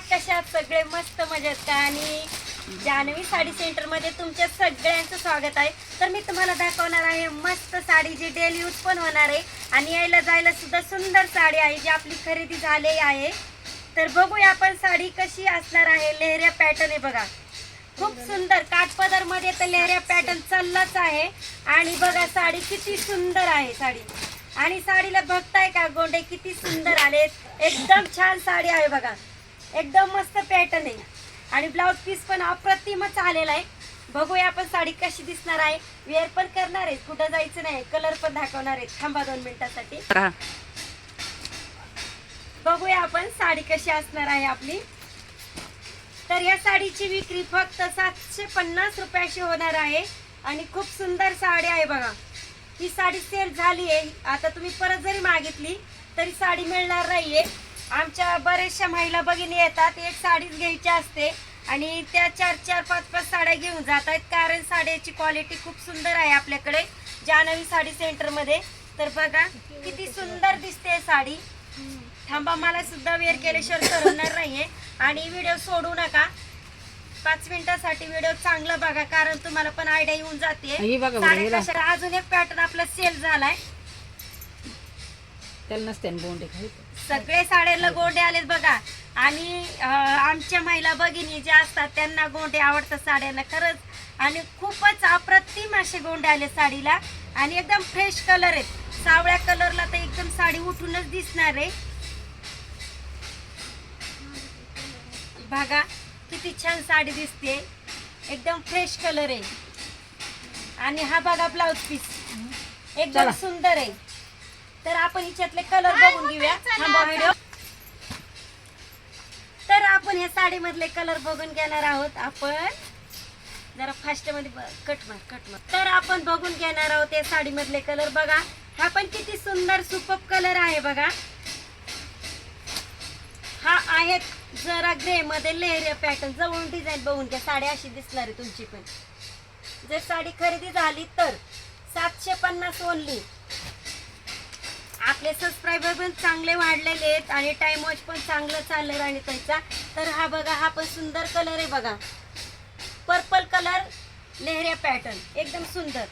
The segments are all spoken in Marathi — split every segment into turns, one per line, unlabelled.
कशा आहात सगळे मस्त मजेत का? आणि जान्हवी साडी सेंटरमध्ये तुमच्या सगळ्यांचं स्वागत आहे. तर मी तुम्हाला दाखवणार आहे मस्त साडी जी डेली यूज पण होणार आहे. आणि यायला जायला सुद्धा सुंदर साडी आहे जी आपली खरेदी झालेली आहे. तर बघूया आपण साडी कशी असणार आहे. लेहऱ्या पॅटर्न आहे बघा. खूप सुंदर. काठपदरमध्ये तर लेहऱ्या पॅटर्न चाललाच आहे. आणि बघा साडी किती सुंदर आहे साडी. आणि साडीला बघताय का गोंडे किती सुंदर आले एकदम छान साडी आहे बघा. एकदम मस्त पॅटर्न आहे. आणि ब्लाऊज पीस पण अप्रतिमच आलेला आहे. बघूया आपण साडी कशी दिसणार आहे. वेअर पण करणार आहे. कुठं जायचं नाही. कलर पण दाखवणार आहे. थांबा दोन मिनिटासाठी. बघूया आपण साडी कशी असणार आहे आपली. तर या साडीची विक्री फक्त सातशे पन्नास रुपयाची होणार आहे. आणि खूप सुंदर साडी आहे बघा. ही साडी सेल झाली आहे. आता तुम्ही परत जरी मागितली तरी साडी मिळणार नाहीये. आमच्या बऱ्याचशा महिला भगिनी येतात एक साडीच घ्यायची असते आणि त्या चार चार पाच पाच साड्या घेऊन जात आहेत कारण साड्याची क्वालिटी खूप सुंदर आहे आपल्याकडे जानवी साडी सेंटरमध्ये. तर बघा किती सुंदर दिसते साडी. थांबा मला सुद्धा वेअर केल्याशिवाय करणार नाहीये. आणि व्हिडिओ सोडू नका. पाच मिनिटासाठी व्हिडिओ चांगला बघा कारण तुम्हाला पण आयडिया येऊन जाते.
ही
अजून एक पॅटर्न आपला सेल झालाय.
त्याला नसते बोंडे
सगळे साड्याला गोंडे आलेत बघा. आणि आमच्या महिला भगिनी ज्या असतात त्यांना गोंडे आवडतात साड्यांना खरंच. आणि खूपच अप्रतिम असे गोंडे आले साडीला. आणि एकदम फ्रेश कलर आहेत. सावळ्या कलरला तर एकदम साडी उठूनच दिसणार आहे. बघा किती छान साडी दिसते. एकदम फ्रेश कलर आहे. आणि हा बघा ब्लाउज पीस एकदम. सुंदर आहे. तर आपण हिच्यातले कलर बघून घेऊया. थांबा व्हिडिओ तर आपण ह्या साडीमधले कलर बघून घेणार आहोत आपण. जरा फास्टमध्ये कट मार कट मार. तर आपण बघून घेणार आहोत या साडीमधले कलर बघा. हा पण किती सुंदर सुपप कलर आहे बघा. हा आहे जरा ग्रे मध्ये लेहरिया पॅटर्न जवळून डिझाईन बघून घ्या. साडी अशी दिसणार आहे तुमची पण. जर साडी खरेदी झाली तर सातशे पन्नास ओनली आपले सबस्क्रायबर पण चांगले वाढलेले आहेत आणि टाइम वॉच पण चांगलं चाललं आणि त्याचा. तर हा बघा हा पण सुंदर कलर आहे बघा. पर्पल कलर लेहऱ्या पॅटर्न एकदम सुंदर.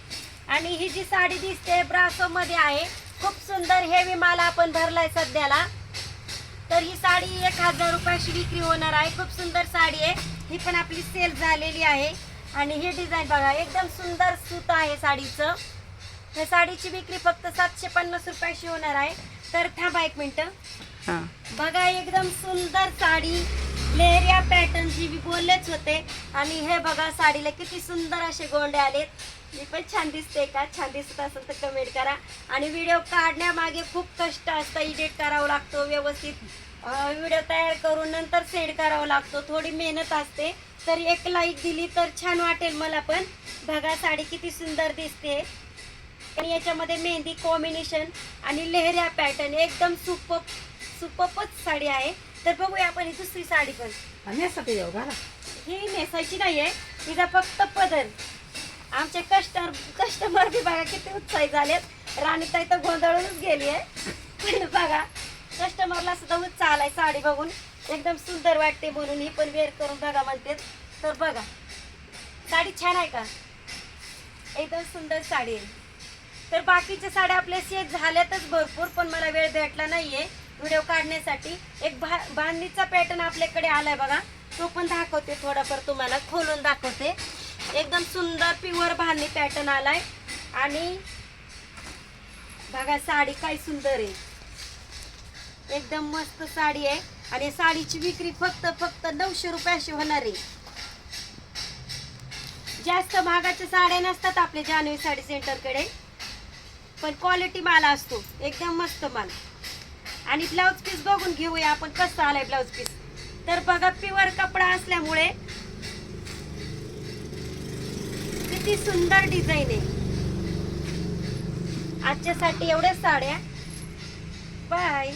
आणि ही जी साडी दिसते ब्रासोमध्ये आहे. खूप सुंदर हेवी माल आपण भरलाय सध्याला. तर ही साडी एक हजार रुपयाची विक्री होणार आहे. खूप सुंदर साडी आहे. ही पण आपली सेल झालेली आहे. आणि ही डिझाईन बघा एकदम सुंदर सूत आहे साडीचं. या साडीची विक्री फक्त सातशे पन्नास रुपयाची होणार आहे. तर थांबा एक मिनिट.
हा.
बघा एकदम सुंदर साडी लेहरिया पॅटर्न जी मी बोललेच होते. आणि हे बघा साडीला किती सुंदर असे गोंडे आलेत. मी पण छान दिसते का? छान दिसत असेल तर कमेंट करा. आणि व्हिडिओ काढण्यामागे खूप कष्ट असतं. एडिट करावं लागतो व्यवस्थित. व्हिडिओ तयार करून नंतर सेंड करावं लागतो. थोडी मेहनत असते. तर एक लाईक दिली तर छान वाटेल मला पण. बघा साडी किती सुंदर दिसते. आणि याच्यामध्ये मेहंदी कॉम्बिनेशन आणि लेहऱ्या पॅटर्न एकदम सुपप सुपपच साडी आहे. तर बघूया आपण ही दुसरी साडी पण.
आणण्यासाठी जाऊ घाला.
ही नेसायची नाहीये तिचा फक्त पदर. आमचे कस्टर कस्टमर बी बघा किती उत्साही झालेत. राणीताई तर गोंधळूनच गेली आहे. पण बघा कस्टमरला सुद्धा उत्साह आलाय साडी बघून. एकदम सुंदर वाटते म्हणून ही पण वेअर करून बघा म्हणते तर बघा साडी छान आहे का? एकदम सुंदर साडी आहे. तर बाकीच्या साड्या आपल्या सेट झाल्यातच भरपूर पण मला वेळ भेटला नाहीये. व्हिडिओ काढण्यासाठी एक भा बांधणीचा पॅटर्न आपल्याकडे आलाय बघा. तो पण दाखवते थोडाफार तुम्हाला खोलून दाखवते. एकदम सुंदर प्युअर बांधणी पॅटर्न आलाय. आणि बघा साडी काय सुंदर आहे. एकदम मस्त साडी आहे. आणि साडीची विक्री फक्त फक्त नऊशे रुपयाशी होणार आहे. जास्त महागाच्या साड्या नसतात आपल्या जान्हवी साडी सेंटरकडे. पण क्वालिटी माल असतो. एकदम मस्त माल. आणि ब्लाऊज पीस बघून घेऊया आपण कसं आलाय ब्लाऊज पीस तर बघा प्युअर कपडा असल्यामुळे किती सुंदर डिझाईन आहे. आजच्यासाठी एवढ्याच साड्या. बाय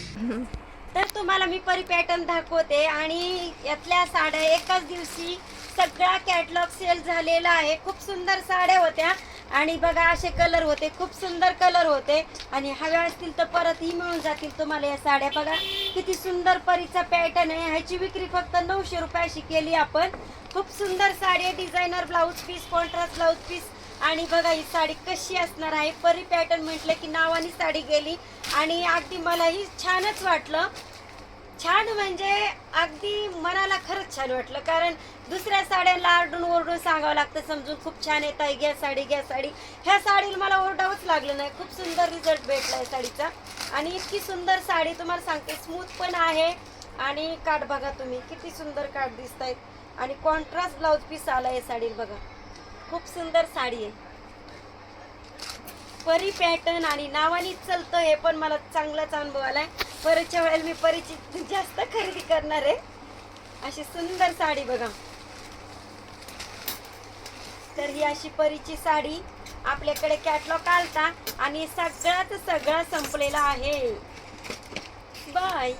तर तुम्हाला मी परी पॅटर्न दाखवते आणि यातल्या साड्या एकाच दिवशी सगळा कॅटलॉग सेल झालेला आहे. खूप सुंदर साड्या होत्या. आणि बघा असे कलर होते. खूप सुंदर कलर होते. आणि हव्या असतील तर परतही मिळून जातील तुम्हाला या साड्या. बघा किती सुंदर परीचा पॅटर्न आहे. ह्याची विक्री फक्त नऊशे रुपयाशी केली आपण. खूप सुंदर साडी आहे. Designer blouse piece contrast blouse piece. आणि बघा ही साडी कशी असणार आहे. परी पॅटर्न म्हटलं की नावानी साडी गेली. आणि अगदी मलाही छानच वाटलं. छान म्हणजे अगदी मनाला खरंच छान वाटलं. कारण दुसऱ्या साड्यांना आरडून ओरडून सांगावं लागतं समजून. खूप छान येत आहे घ्या साडी घ्या साडी. ह्या साडीला मला ओरडावंच लागलं नाही. खूप सुंदर रिझल्ट भेटला आहे साडीचा. आणि इतकी सुंदर साडी तुम्हाला सांगते स्मूथ पण आहे. आणि काठ बघा तुम्ही किती सुंदर काठ दिसत आहेत आणि कॉन्ट्रास्ट ब्लाऊज पीस आला आहे साडीला बघा. खूप सुंदर साडी आहे. परी पॅटर्न आणि नावानी चलतं हे पण मला चांगलाच अनुभव आलाय. परतच्या वेळेला मी परीची जास्त खरेदी करणार आहे. अशी सुंदर साडी बघा. तर ही अशी परीची साडी आपल्याकडे कॅटलॉग आलता आणि सगळ्यात सगळा संपलेला आहे. बाय.